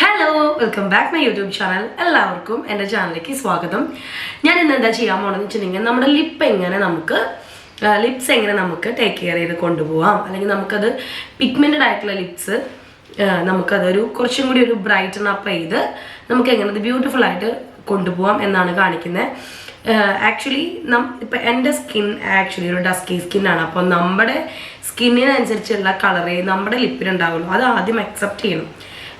Hello welcome back my YouTube channel എല്ലാവർക്കും എന്റെ ചാനലിലേക്ക് സ്വാഗതം. ഞാൻ ഇന്ന് എന്താ ചെയ്യാൻ പോകണമെന്ന് വെച്ചിട്ടുണ്ടെങ്കിൽ നമ്മുടെ ലിപ്പ് എങ്ങനെ നമുക്ക് ലിപ്സ് എങ്ങനെ നമുക്ക് ടേക്ക് കെയർ ചെയ്ത് കൊണ്ടുപോകാം അല്ലെങ്കിൽ നമുക്കത് പിഗ്മെന്റഡ് ആയിട്ടുള്ള ലിപ്സ് നമുക്കതൊരു കുറച്ചും കൂടി ഒരു ബ്രൈറ്റൺ അപ്പ് ചെയ്ത് നമുക്ക് എങ്ങനെ അത് ബ്യൂട്ടിഫുൾ ആയിട്ട് കൊണ്ടുപോകാം എന്നാണ് കാണിക്കുന്നത് ആക്ച്വലി നം ഇപ്പം എന്റെ സ്കിൻ ആക്ച്വലി ഒരു ഡസ്കി സ്കിന്നാണ് അപ്പോൾ നമ്മുടെ സ്കിന്നിനനുസരിച്ചുള്ള കളറ് നമ്മുടെ ലിപ്പിലുണ്ടാവുള്ളൂ അത് ആദ്യം അക്സെപ്റ്റ് ചെയ്യണം.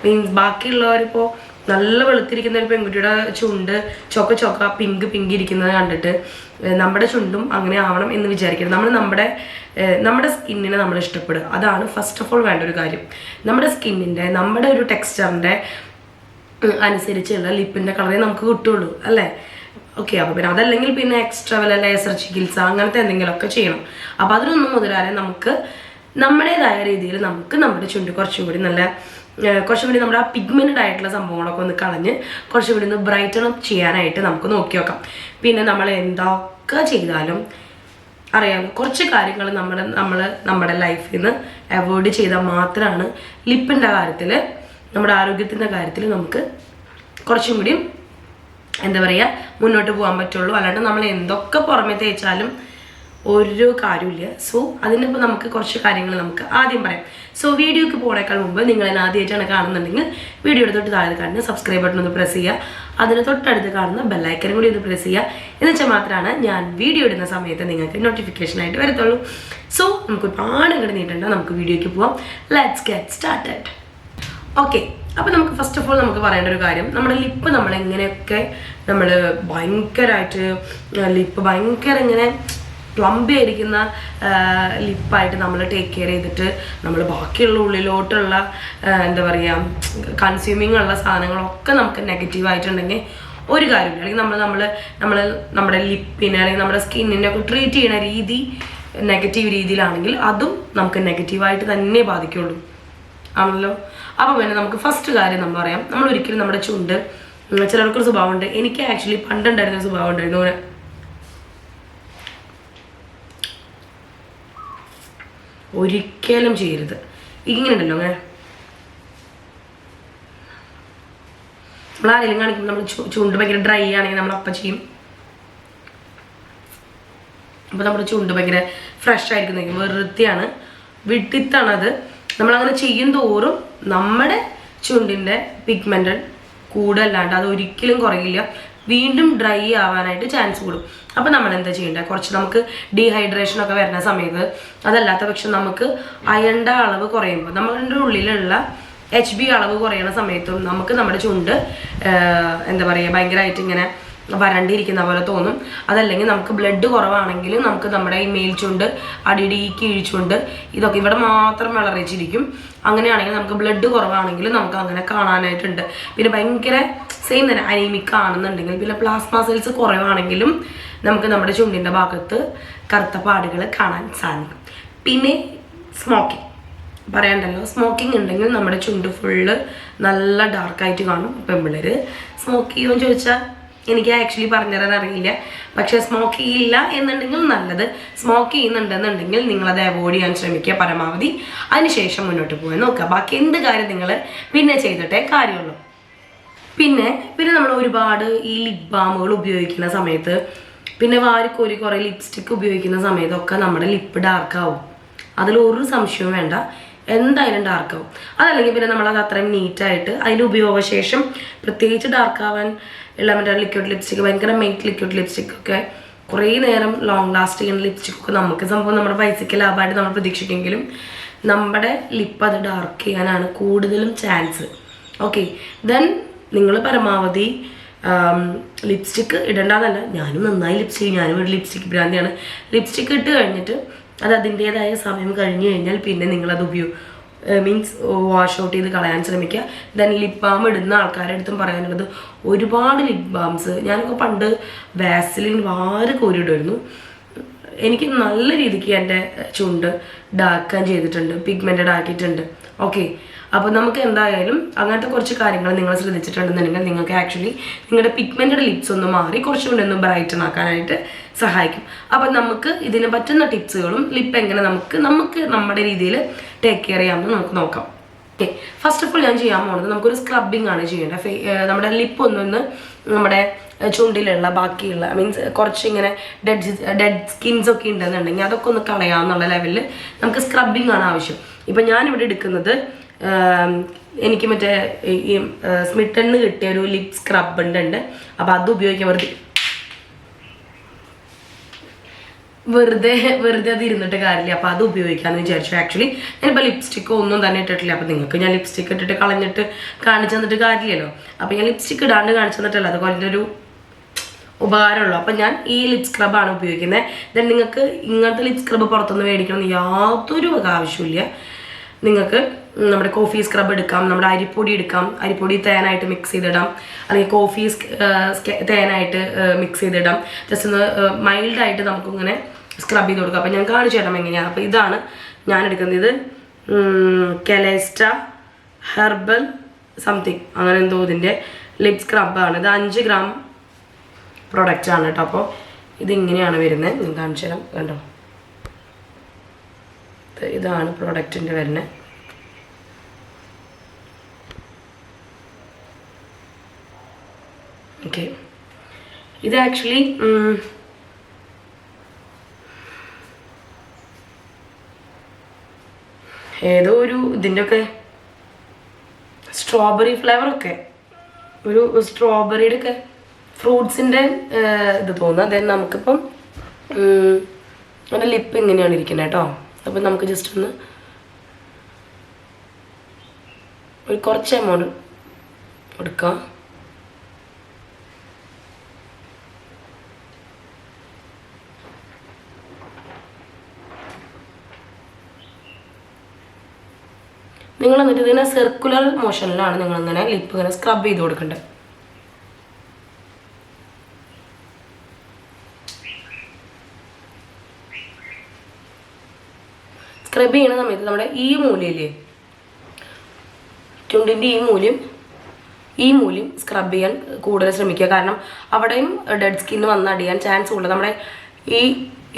മീൻസ് ബാക്കിയുള്ളവരിപ്പോൾ നല്ല വെളുത്തിരിക്കുന്ന ഒരു പെൺകുട്ടിയുടെ ചുണ്ട് ചൊക്ക ചൊക്ക പിങ്ക് പിങ്ക് ഇരിക്കുന്നത് കണ്ടിട്ട് നമ്മുടെ ചുണ്ടും അങ്ങനെ ആവണം എന്ന് വിചാരിക്കരുത്. നമ്മൾ നമ്മുടെ നമ്മുടെ സ്കിന്നിനെ നമ്മൾ ഇഷ്ടപ്പെടുക. അതാണ് ഫസ്റ്റ് ഓഫ് ഓൾ വേണ്ട ഒരു കാര്യം. നമ്മുടെ സ്കിന്നിന്റെ നമ്മുടെ ഒരു ടെക്സ്ചറിന്റെ അനുസരിച്ചുള്ള ലിപ്പിന്റെ കളറേ നമുക്ക് കിട്ടുള്ളൂ അല്ലേ? ഓക്കെ അപ്പോൾ പിന്നെ അതല്ലെങ്കിൽ പിന്നെ എക്സ്ട്രാ വല്ല ലേസർ ചികിത്സ അങ്ങനത്തെ എന്തെങ്കിലുമൊക്കെ ചെയ്യണം. അപ്പോൾ അതിനൊന്നും മുതലാലേ നമുക്ക് നമ്മുടേതായ രീതിയിൽ നമുക്ക് നമ്മുടെ ചുണ്ട് കുറച്ചും കൂടി നല്ല ഏഹ് കുറച്ചും കൂടി നമ്മുടെ ആ പിഗ്മെന്റഡ് ആയിട്ടുള്ള സംഭവങ്ങളൊക്കെ ഒന്ന് കളഞ്ഞ് കുറച്ചും കൂടി ഒന്ന് ബ്രൈറ്റൺ അപ്പ് ചെയ്യാനായിട്ട് നമുക്ക് നോക്കി നോക്കാം. പിന്നെ നമ്മൾ എന്തൊക്കെ ചെയ്താലും അറിയാം കുറച്ച് കാര്യങ്ങൾ നമ്മുടെ നമ്മൾ നമ്മുടെ ലൈഫിൽ നിന്ന് അവോയ്ഡ് ചെയ്താൽ മാത്രമാണ് ലിപ്പിന്റെ കാര്യത്തിൽ നമ്മുടെ ആരോഗ്യത്തിന്റെ കാര്യത്തിൽ നമുക്ക് കുറച്ചും കൂടി എന്താ പറയുക മുന്നോട്ട് പോകാൻ പറ്റുള്ളൂ. അല്ലാണ്ട് നമ്മൾ എന്തൊക്കെ പുറമെ തേച്ചാലും ഒരു കാര്യമില്ല സോ അതിനിപ്പോൾ നമുക്ക് കുറച്ച് കാര്യങ്ങൾ നമുക്ക് ആദ്യം പറയാം. സോ വീഡിയോക്ക് പോണേക്കാൾ മുമ്പ് നിങ്ങൾ എന്നെ ആദ്യമായിട്ടാണ് കാണുന്നുണ്ടെങ്കിൽ വീഡിയോ തൊട്ട് താഴെ കാണുന്ന സബ്സ്ക്രൈബ് ബട്ടൺ ഒന്ന് പ്രസ് ചെയ്യുക. അതിന് തൊട്ടടുത്ത് കാണുന്ന ബെല്ലൈക്കനും കൂടി ഒന്ന് പ്രസ് ചെയ്യുക. എന്ന് വെച്ചാൽ മാത്രമാണ് ഞാൻ വീഡിയോ ഇടുന്ന സമയത്ത് നിങ്ങൾക്ക് നോട്ടിഫിക്കേഷനായിട്ട് വരത്തുള്ളൂ. സോ നമുക്ക് ഒരുപാട് ഇങ്ങനെ നീട്ടണ്ട. നമുക്ക് വീഡിയോയ്ക്ക് പോവാം. ലെറ്റ്സ് ഗെറ്റ് സ്റ്റാർട്ടഡ് ഓക്കെ അപ്പോൾ നമുക്ക് ഫസ്റ്റ് ഓഫ് ഓൾ നമുക്ക് പറയേണ്ട ഒരു കാര്യം. നമ്മുടെ ലിപ്പ് നമ്മൾ എങ്ങനെയൊക്കെ നമ്മൾ ഭയങ്കരമായിട്ട് ലിപ്പ് ഭയങ്കര ഇങ്ങനെ പ്ലംബി ആയിരിക്കുന്ന ലിപ്പായിട്ട് നമ്മൾ ടേക്ക് കെയർ ചെയ്തിട്ട് നമ്മൾ ബാക്കിയുള്ള ഉള്ളിലോട്ടുള്ള എന്താ പറയുക കൺസ്യൂമിങ് ഉള്ള സാധനങ്ങളൊക്കെ നമുക്ക് നെഗറ്റീവ് ആയിട്ടുണ്ടെങ്കിൽ ഒരു കാര്യമില്ല. അല്ലെങ്കിൽ നമ്മൾ നമ്മൾ നമ്മൾ നമ്മുടെ ലിപ്പിനെ അല്ലെങ്കിൽ നമ്മുടെ സ്കിന്നിനെ ഒക്കെ ട്രീറ്റ് ചെയ്യുന്ന രീതി നെഗറ്റീവ് രീതിയിലാണെങ്കിൽ അതും നമുക്ക് നെഗറ്റീവായിട്ട് തന്നെ ബാധിക്കുള്ളൂ. ആണല്ലോ? അപ്പോൾ പിന്നെ നമുക്ക് ഫസ്റ്റ് കാര്യം നമ്മൾ പറയാം. നമ്മൾ ഒരിക്കലും നമ്മുടെ ചുണ്ട് ചിലർക്കൊരു സ്വഭാവമുണ്ട്. എനിക്ക് ആക്ച്വലി പണ്ടുണ്ടായിരുന്ന സ്വഭാവം ഉണ്ടായിരുന്നു ഒരിക്കലും ചെയ്യരുത്. ഇങ്ങനെ ഉണ്ടല്ലോ അങ്ങനെ നമ്മൾ ആരെങ്കിലും നമ്മൾ ചുണ്ട് ഭയങ്കര ഡ്രൈ ആണെങ്കിൽ നമ്മൾ അപ്പം ചെയ്യും. അപ്പോൾ നമ്മുടെ ചുണ്ട് ഭയങ്കര ഫ്രഷ് ആയിരിക്കുന്നെങ്കിൽ വെറുതെയാണ് വിട്ടിത്താണത് നമ്മളങ്ങനെ ചെയ്യും തോറും നമ്മുടെ ചുണ്ടിന്റെ പിഗ്മെന്റഡ് കൂടല്ലാണ്ട് അത് ഒരിക്കലും കുറയില്ല. വീണ്ടും ഡ്രൈ ആവാനായിട്ട് ചാൻസ് കൂടും. അപ്പോൾ നമ്മൾ എന്താ ചെയ്യേണ്ടത് കുറച്ച് നമുക്ക് ഡീഹൈഡ്രേഷൻ ഒക്കെ വരുന്ന സമയത്ത് അതല്ലാത്ത പക്ഷം നമുക്ക് അയണ്ട അളവ് കുറയുമ്പോൾ നമ്മളുടെ ഉള്ളിലുള്ള എച്ച് ബി അളവ് കുറയുന്ന സമയത്തും നമുക്ക് നമ്മുടെ ചുണ്ട് എന്താ പറയുക ഭയങ്കരമായിട്ട് ഇങ്ങനെ വരണ്ടിരിക്കുന്ന പോലെ തോന്നും. അതല്ലെങ്കിൽ നമുക്ക് ബ്ലഡ് കുറവാണെങ്കിൽ നമുക്ക് നമ്മുടെ ഈ മേൽച്ചുണ്ട് അടിയിടി ഈ കീഴ്ച്ചുണ്ട് ഇതൊക്കെ ഇവിടെ മാത്രം വിളറിച്ചിരിക്കും. അങ്ങനെയാണെങ്കിൽ നമുക്ക് ബ്ലഡ് കുറവാണെങ്കിലും നമുക്ക് അങ്ങനെ കാണാനായിട്ടുണ്ട്. പിന്നെ ഭയങ്കര സെയിം തന്നെ അനീമിക് ആണെന്നുണ്ടെങ്കിൽ പിന്നെ പ്ലാസ്മ സെൽസ് കുറവാണെങ്കിലും നമുക്ക് നമ്മുടെ ചുണ്ടിന്റെ ഭാഗത്ത് കറുത്ത പാടുകൾ കാണാൻ സാധിക്കും. പിന്നെ സ്മോക്കിംഗ് പറയണ്ടല്ലോ സ്മോക്കിംഗ് ഉണ്ടെങ്കിൽ നമ്മുടെ ചുണ്ട് ഫുള്ള് നല്ല ഡാർക്കായിട്ട് കാണും പെമ്പിള്ളേർ സ്മോക്ക് ചെയ്യുമെന്ന് ചോദിച്ചാൽ എനിക്ക് ആക്ച്വലി പറഞ്ഞുതരാൻ അറിയില്ല. പക്ഷെ സ്മോക്ക് ചെയ്യില്ല എന്നുണ്ടെങ്കിൽ നല്ലത്. സ്മോക്ക് ചെയ്യുന്നുണ്ടെന്നുണ്ടെങ്കിൽ നിങ്ങളത് അവോയ്ഡ് ചെയ്യാൻ ശ്രമിക്കുക പരമാവധി. അതിനുശേഷം മുന്നോട്ട് പോകാൻ നോക്കുക. ബാക്കി എന്ത് കാര്യം നിങ്ങൾ പിന്നെ ചെയ്തിട്ടേ കാര്യമുള്ളൂ. പിന്നെ പിന്നെ നമ്മൾ ഒരുപാട് ഈ ലിപ് ബാമുകൾ ഉപയോഗിക്കുന്ന സമയത്ത് പിന്നെ വാരിക്കോരി കുറേ ലിപ്സ്റ്റിക് ഉപയോഗിക്കുന്ന സമയത്തൊക്കെ നമ്മുടെ ലിപ്പ് ഡാർക്ക് ആവും. അതിൽ ഒരു സംശയവും വേണ്ട. എന്തായാലും ഡാർക്ക് ആവും. അതല്ലെങ്കിൽ പിന്നെ നമ്മളത് അത്രയും നീറ്റായിട്ട് അതിന്റെ ഉപയോഗശേഷം പ്രത്യേകിച്ച് ഡാർക്ക് ആവാൻ ഉള്ള മറ്റേ ലിക്വിഡ് ലിപ്സ്റ്റിക് ഭയങ്കര മെയ്റ്റ് ലിക്വിഡ് ലിപ്സ്റ്റിക് ഒക്കെ കുറേ നേരം ലോങ് ലാസ്റ്റ് ചെയ്യുന്ന ലിപ്സ്റ്റിക് ഒക്കെ നമുക്ക് സംഭവം നമ്മുടെ പൈസയ്ക്ക് ലാഭമായിട്ട് നമ്മൾ പ്രതീക്ഷിക്കുമെങ്കിലും നമ്മുടെ ലിപ്പ് അത് ഡാർക്ക് ചെയ്യാനാണ് കൂടുതലും ചാൻസ് ഓക്കെ ദെൻ നിങ്ങൾ പരമാവധി ലിപ്സ്റ്റിക്ക് ഇടണ്ടെന്നല്ല ഞാനും നന്നായി ലിപ്സ്റ്റിക് ഞാനും ഒരു ലിപ്സ്റ്റിക് ഭ്രാന്തിയാണ്. ലിപ്സ്റ്റിക്ക് ഇട്ട് കഴിഞ്ഞിട്ട് അത് അതിന്റേതായ സമയം കഴിഞ്ഞു കഴിഞ്ഞാൽ പിന്നെ നിങ്ങളത് ഉപയോഗ മീൻസ് വാഷ് ഔട്ട് ചെയ്ത് കളയാൻ ശ്രമിക്കുക. ദെൻ ലിപ് ബാം ഇടുന്ന ആൾക്കാരുടെ അടുത്തും പറയാനുള്ളത് ഒരുപാട് ലിപ് ബാംസ് ഞാനൊക്കെ പണ്ട് വാസലിൻ വാര് കോരിയിടുമായിരുന്നു. എനിക്ക് നല്ല രീതിക്ക് എന്റെ ചുണ്ട് ഡാക്കാൻ ചെയ്തിട്ടുണ്ട് പിഗ്മെന്റഡ് ആക്കിയിട്ടുണ്ട്. ഓക്കെ അപ്പോൾ നമുക്ക് എന്തായാലും അങ്ങനത്തെ കുറച്ച് കാര്യങ്ങൾ നിങ്ങൾ ശ്രദ്ധിച്ചിട്ടുണ്ടെന്നുണ്ടെങ്കിൽ നിങ്ങൾക്ക് ആക്ച്വലി നിങ്ങളുടെ പിഗ്മെന്റഡ് ലിപ്സ് ഒന്ന് മാറി കുറച്ചുകൂടി ഒന്ന് ബ്രൈറ്റൺ ആക്കാനായിട്ട് സഹായിക്കും. അപ്പം നമുക്ക് ഇതിന് പറ്റുന്ന ടിപ്സുകളും ലിപ്പ് എങ്ങനെ നമുക്ക് നമുക്ക് നമ്മുടെ രീതിയിൽ ടേക്ക് കെയർ ചെയ്യാമെന്ന് നമുക്ക് നോക്കാം. ഓക്കെ ഫസ്റ്റ് ഓഫ് ഓൾ ഞാൻ ചെയ്യാൻ പോകുന്നത് നമുക്കൊരു സ്ക്രബിങ് ആണ് ചെയ്യേണ്ടത്. നമ്മുടെ ലിപ്പ് ഒന്നൊന്ന് നമ്മുടെ ചുണ്ടിലുള്ള ബാക്കിയുള്ള മീൻസ് കുറച്ച് ഇങ്ങനെ ഡെഡ് ഡെഡ് സ്കിൻസ് ഒക്കെ ഉണ്ടെന്നുണ്ടെങ്കിൽ അതൊക്കെ ഒന്ന് കളയാമെന്നുള്ള ലെവലിൽ നമുക്ക് സ്ക്രബിങ് ആണ് ആവശ്യം. ഇപ്പം ഞാനിവിടെ എടുക്കുന്നത് എനിക്ക് മറ്റേ ഈ- സ്മിട്ടണ് കിട്ടിയ ഒരു ലിപ് സ്ക്രബ് ഉണ്ട് അപ്പോൾ അത് ഉപയോഗിക്കാൻ വെറുതെ. വെറുതെ വെറുതെ അത് ഇരുന്നിട്ട് കാര്യമില്ല. അപ്പോൾ അത് ഉപയോഗിക്കാമെന്ന് വിചാരിച്ചു. ആക്ച്വലി ഞാനിപ്പോൾ ലിപ്സ്റ്റിക്ക് ഒന്നും തന്നെ ഇട്ടിട്ടില്ല. അപ്പോൾ നിങ്ങൾക്ക് ഞാൻ ലിപ്സ്റ്റിക്ക് ഇട്ടിട്ട് കളഞ്ഞിട്ട് കാണിച്ചു തന്നിട്ട് കാര്യമില്ലല്ലോ. അപ്പോൾ ഞാൻ ലിപ്സ്റ്റിക്ക് ഇടാണ്ട് കാണിച്ചു തന്നിട്ടല്ല അത് ഒരു ഉപകാരമുള്ളൂ. അപ്പം ഞാൻ ഈ ലിപ് സ്ക്രബാണ് ഉപയോഗിക്കുന്നത്. ദെൻ നിങ്ങൾക്ക് ഇങ്ങനത്തെ ലിപ് സ്ക്രബ് പുറത്തുനിന്ന് മേടിക്കണമെന്ന് യാതൊരു ആവശ്യമില്ല നിങ്ങൾക്ക് നമ്മുടെ കോഫി സ്ക്രബ് എടുക്കാം നമ്മുടെ അരിപ്പൊടി എടുക്കാം അരിപ്പൊടി തേനായിട്ട് മിക്സ് ചെയ്തിടാം അല്ലെങ്കിൽ കോഫി തേനായിട്ട് മിക്സ് ചെയ്തിടാം. ജസ്റ്റ് ഒന്ന് മൈൽഡായിട്ട് നമുക്കിങ്ങനെ സ്ക്രബ് ചെയ്ത് കൊടുക്കാം. അപ്പം ഞാൻ കാണിച്ചു തരാം എങ്ങനെയാണ് അപ്പോൾ ഇതാണ് ഞാൻ എടുക്കുന്നത്. ഇത് കെലേസ്റ്റ ഹെർബൽ സംതിങ് അങ്ങനെ എന്തോ ഇതിന്റെ ലിപ് സ്ക്രബാണ് ഇത് അഞ്ച് ഗ്രാം പ്രൊഡക്റ്റാണ് കേട്ടോ. അപ്പോൾ ഇതിങ്ങനെയാണ് വരുന്നത്. ഞാൻ കാണിച്ചു തരാം. കണ്ടോ? ഇത് ഇതാണ് പ്രൊഡക്റ്റിന്റെ വരുന്നത്. ഓക്കെ ഇത് ആക്ച്വലി ഏതോ ഒരു ഇതിന്റെയൊക്കെ സ്ട്രോബെറി ഫ്ലേവറൊക്കെ ഒരു സ്ട്രോബെറിയുടെ ഒക്കെ ഫ്രൂട്ട്സിന്റെ ഇത് തോന്നുക ദെൻ നമുക്കിപ്പം എന്റെ ലിപ്പ് ഇങ്ങനെയാണ് ഇരിക്കുന്നത് കേട്ടോ. അപ്പം നമുക്ക് ജസ്റ്റ് ഒന്ന് ഒരു കുറച്ച് എമൗണ്ട് എടുക്കാം. നിങ്ങൾ എന്നിട്ട് ഇതിനെ സർക്കുലർ മോഷനിലാണ് നിങ്ങൾ ഇങ്ങനെ ലിപ്പ് ഇങ്ങനെ സ്ക്രബ് ചെയ്ത് കൊടുക്കേണ്ടത് സ്ക്രബ് ചെയ്യുന്ന സമയത്ത് നമ്മുടെ ഈ മൂലയില്ലേ? ചുണ്ടിന്റെ ഈ മൂല്യം ഈ മൂല്യം സ്ക്രബ് ചെയ്യാൻ കൂടുതൽ ശ്രമിക്കുക. കാരണം അവിടെയും ഡെഡ് സ്കിന്ന് വന്നടിയാൻ ചാൻസ് ഉള്ളത് നമ്മുടെ ഈ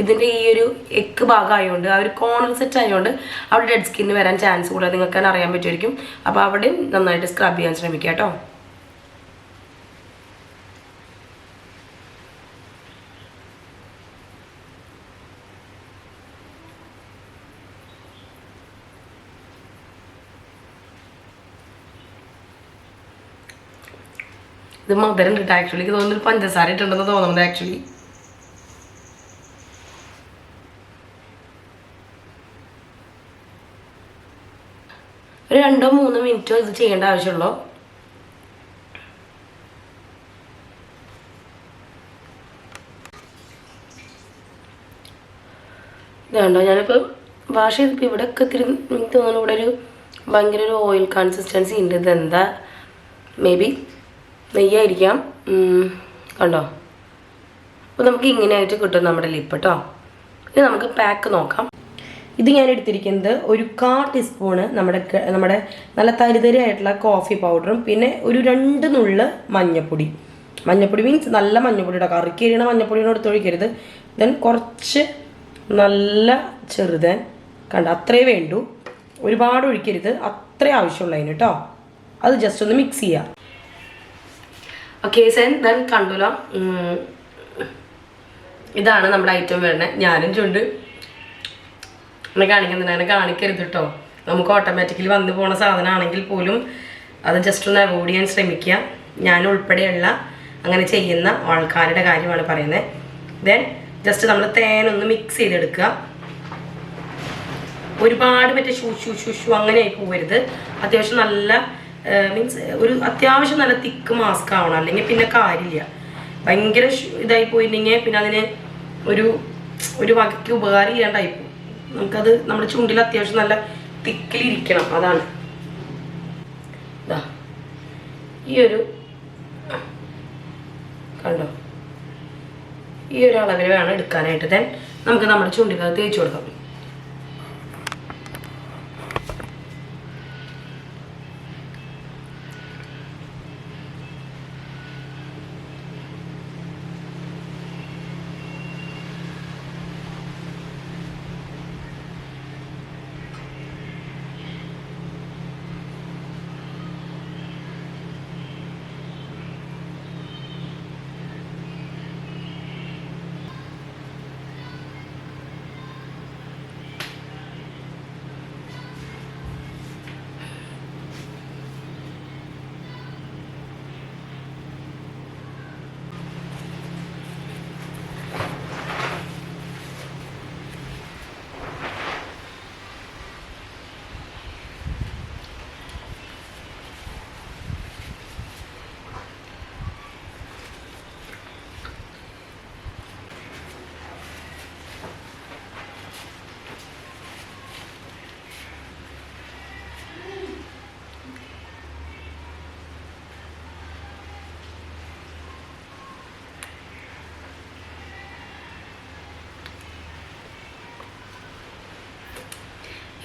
ഇതിന്റെ ഈ ഒരു എക്ക് ഭാഗമായതുകൊണ്ട് ആ ഒരു കോർണർ സെറ്റ് ആയതുകൊണ്ട് അവിടെ ഡെഡ് സ്കിന്ന് വരാൻ ചാൻസ് കൂടുതൽ നിങ്ങൾക്ക് അറിയാൻ പറ്റുമായിരിക്കും. അപ്പോൾ അവിടെയും നന്നായിട്ട് സ്ക്രബ് ചെയ്യാൻ ശ്രമിക്കുക കേട്ടോ. ഇത് മധുരം കിട്ടും ആക്ച്വലി എനിക്ക് തോന്നുന്നു പഞ്ചസാര ഇട്ടുണ്ടെന്ന് തോന്നുന്നത് ആക്ച്വലി രണ്ടോ മൂന്നോ മിനിറ്റോ ഇത് ചെയ്യേണ്ട ആവശ്യമുള്ളൂ? ഇതാണ്ടോ ഞാനിപ്പോൾ വാഷ് ചെയ്തപ്പോൾ ഇവിടെ ഒക്കെ ഇത്തിരി എനിക്ക് തോന്നുന്നു ഇവിടെ ഒരു ഭയങ്കര ഒരു ഓയിൽ കൺസിസ്റ്റൻസി ഉണ്ട്. ഇതെന്താ? മേ ബി നെയ്യായിരിക്കാം. കണ്ടോ? അപ്പോൾ നമുക്ക് ഇങ്ങനെയായിട്ട് കിട്ടും നമ്മുടെ ലിപ്പ് കേട്ടോ ഇനി നമുക്ക് പാക്ക് നോക്കാം. ഇത് ഞാൻ എടുത്തിരിക്കുന്നത് ഒരു കാ ടീസ്പൂണ് നമ്മുടെ നമ്മുടെ നല്ല തരിതരിയായിട്ടുള്ള കോഫി പൗഡറും പിന്നെ ഒരു രണ്ട് നുള്ള് മഞ്ഞപ്പൊടി. മഞ്ഞപ്പൊടി മീൻസ് നല്ല മഞ്ഞപ്പൊടി ഇടാം. കറിക്ക് എരിയണ മഞ്ഞപ്പൊടിയോട് എടുത്തൊഴിക്കരുത് ദെൻ കുറച്ച് നല്ല ചെറുതൻ കണ്ട? അത്രേ വേണ്ടു. ഒരുപാട് ഒഴിക്കരുത്. അത്രേ ആവശ്യമുള്ളതിന് കേട്ടോ അത് ജസ്റ്റ് ഒന്ന് മിക്സ് ചെയ്യാം. ഓക്കെ സെൻ ദെൻ കണ്ടുല ഇതാണ് നമ്മുടെ ഐറ്റം വരുന്നത്. ഞാനും ചുണ്ട്. എന്നെ കാണിക്കുന്നുണ്ട്. അങ്ങനെ കാണിക്കരുത് കേട്ടോ നമുക്ക് ഓട്ടോമാറ്റിക്കലി വന്നു പോണ സാധനമാണെങ്കിൽ പോലും അത് ജസ്റ്റ് ഒന്ന് അവോയ്ഡ് ചെയ്യാൻ ശ്രമിക്കുക. ഞാൻ ഉൾപ്പെടെയുള്ള അങ്ങനെ ചെയ്യുന്ന ആൾക്കാരുടെ കാര്യമാണ് പറയുന്നത് ദെൻ ജസ്റ്റ് നമ്മൾ തേനൊന്ന് മിക്സ് ചെയ്തെടുക്കുക. ഒരുപാട് മറ്റേ ഷൂ ഷൂ ഷൂ ഷൂ അങ്ങനെ ആയി പോകരുത് അത്യാവശ്യം നല്ല മീൻസ് ഒരു അത്യാവശ്യം നല്ല തിക്ക് മാസ്ക് ആവണം. അല്ലെങ്കിൽ പിന്നെ കാര്യമില്ല. ഭയങ്കര ഇതായി പോയിട്ടുണ്ടെങ്കിൽ പിന്നെ അതിന് ഒരു ഒരു വകയ്ക്ക് ഉപകാരം ചെയ്യാണ്ടായി പോകും. നമുക്കത് നമ്മുടെ ചുണ്ടിൽ അത്യാവശ്യം നല്ല തിക്കിലിരിക്കണം. അതാണ്. ഈ ഒരു കണ്ടോ? ഈ ഒരു അളവിൽ വേണം എടുക്കാനായിട്ട്. ദെൻ നമുക്ക് നമ്മുടെ ചുണ്ടിലത് തേച്ചു കൊടുക്കാം.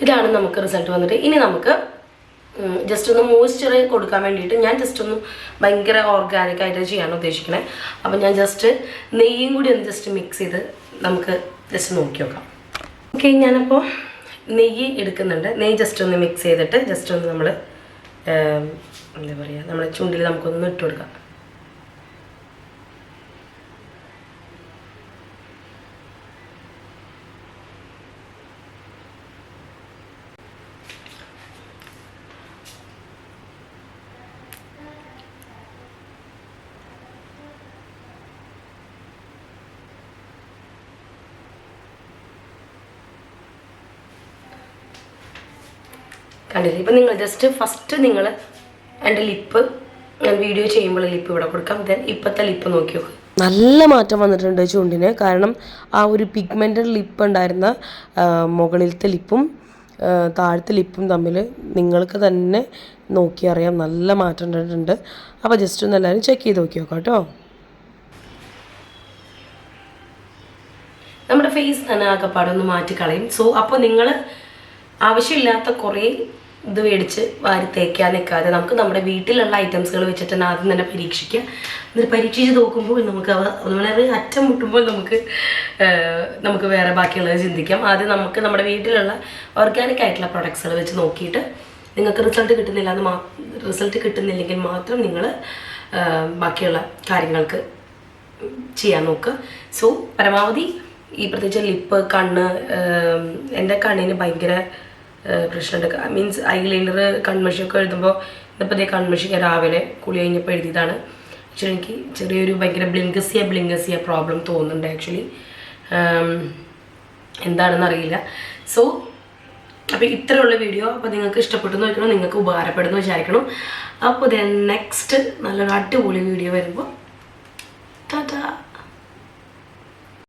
ഇതാണ് നമുക്ക് റിസൾട്ട് വന്നിട്ട്. ഇനി നമുക്ക് ജസ്റ്റ് ഒന്ന് മോയ്സ്ചർ കൊടുക്കാൻ വേണ്ടിയിട്ട് ഞാൻ ജസ്റ്റ് ഒന്ന് ഭയങ്കര ഓർഗാനിക് ആയിട്ട് ചെയ്യാൻ ഉദ്ദേശിക്കണേ. അപ്പം ഞാൻ ജസ്റ്റ് നെയ്യും കൂടി ഒന്ന് ജസ്റ്റ് മിക്സ് ചെയ്ത് നമുക്ക് ജസ്റ്റ് നോക്കി നോക്കാം. ഓക്കെ ഞാനപ്പോൾ നെയ്യ് എടുക്കുന്നുണ്ട്. നെയ്യ് ജസ്റ്റ് ഒന്ന് മിക്സ് ചെയ്തിട്ട് ജസ്റ്റ് ഒന്ന് നമ്മൾ എന്താ പറയുക നമ്മുടെ ചുണ്ടിൽ നമുക്കൊന്ന് ഇട്ട് കൊടുക്കാം. കണ്ടില്ലേ? ഇപ്പം നിങ്ങൾ ജസ്റ്റ് ഫസ്റ്റ് നിങ്ങൾ എന്റെ ലിപ്പ് ഞാൻ വീഡിയോ ചെയ്യുമ്പോൾ ലിപ്പ് ഇവിടെ കൊടുക്കാം. ദെൻ ഇപ്പോഴത്തെ ലിപ്പ് നോക്കി നോക്കുക നല്ല മാറ്റം വന്നിട്ടുണ്ട് ചുണ്ടിന്. കാരണം ആ ഒരു പിഗ്മെന്റഡ് ലിപ്പ് ഉണ്ടായിരുന്ന മുകളിലത്തെ ലിപ്പും താഴത്തെ ലിപ്പും തമ്മിൽ നിങ്ങൾക്ക് തന്നെ നോക്കി അറിയാം. നല്ല മാറ്റം ഉണ്ടായിട്ടുണ്ട് അപ്പോൾ ജസ്റ്റ് ഒന്ന് എല്ലാവരും ചെക്ക് ചെയ്ത് നോക്കി നോക്കാം കേട്ടോ. നമ്മുടെ ഫേസ് തന്നെ ആകെപ്പാടൊന്ന് മാറ്റിക്കളയും. സോ അപ്പോൾ നിങ്ങൾ ആവശ്യമില്ലാത്ത കുറേ ഇത് മേടിച്ച് വാരി തേക്കാൻ നിൽക്കാതെ നമുക്ക് നമ്മുടെ വീട്ടിലുള്ള ഐറ്റംസുകൾ വെച്ചിട്ട് തന്നെ ആദ്യം തന്നെ പരീക്ഷിക്കുക എന്നിട്ട് പരീക്ഷിച്ച് നോക്കുമ്പോൾ നമുക്ക് വളരെ അറ്റം മുട്ടുമ്പോൾ നമുക്ക് നമുക്ക് വേറെ ബാക്കിയുള്ളത് ചിന്തിക്കാം. ആദ്യം നമുക്ക് നമ്മുടെ വീട്ടിലുള്ള ഓർഗാനിക് ആയിട്ടുള്ള പ്രൊഡക്ട്സുകൾ വെച്ച് നോക്കിയിട്ട് നിങ്ങൾക്ക് റിസൾട്ട് കിട്ടുന്നില്ല എന്ന് റിസൾട്ട് കിട്ടുന്നില്ലെങ്കിൽ മാത്രം നിങ്ങൾ ബാക്കിയുള്ള കാര്യങ്ങൾക്ക് ചെയ്യാൻ നോക്കുക. സോ പരമാവധി ഈ പ്രത്യേകിച്ച് ലിപ്പ് കണ്ണ് എന്റെ കണ്ണിന് ഭയങ്കര പ്രശ്നമുണ്ട്. മീൻസ് ഐ ലൈനർ കൺമഷിയൊക്കെ എഴുതുമ്പോൾ ഇന്നിപ്പോൾ ഇതേ കൺമഷി ഞാൻ രാവിലെ കുളി കഴിഞ്ഞപ്പോൾ എഴുതിയതാണ്. ആക്ച്വലി എനിക്ക് ചെറിയൊരു ഭയങ്കര ബ്ലിങ്കസിയ ബ്ലിങ്കസിയ പ്രോബ്ലം തോന്നുന്നുണ്ട് ആക്ച്വലി എന്താണെന്ന് അറിയില്ല സോ അപ്പോൾ ഇത്രയുള്ള വീഡിയോ അപ്പോൾ നിങ്ങൾക്ക് ഇഷ്ടപ്പെട്ടു നോക്കണം നിങ്ങൾക്ക് ഉപകാരപ്പെടുന്നു വിചാരിക്കണം അപ്പോൾ ദെൻ നെക്സ്റ്റ് നല്ലൊരു അടിപൊളി വീഡിയോ വരുമ്പോൾ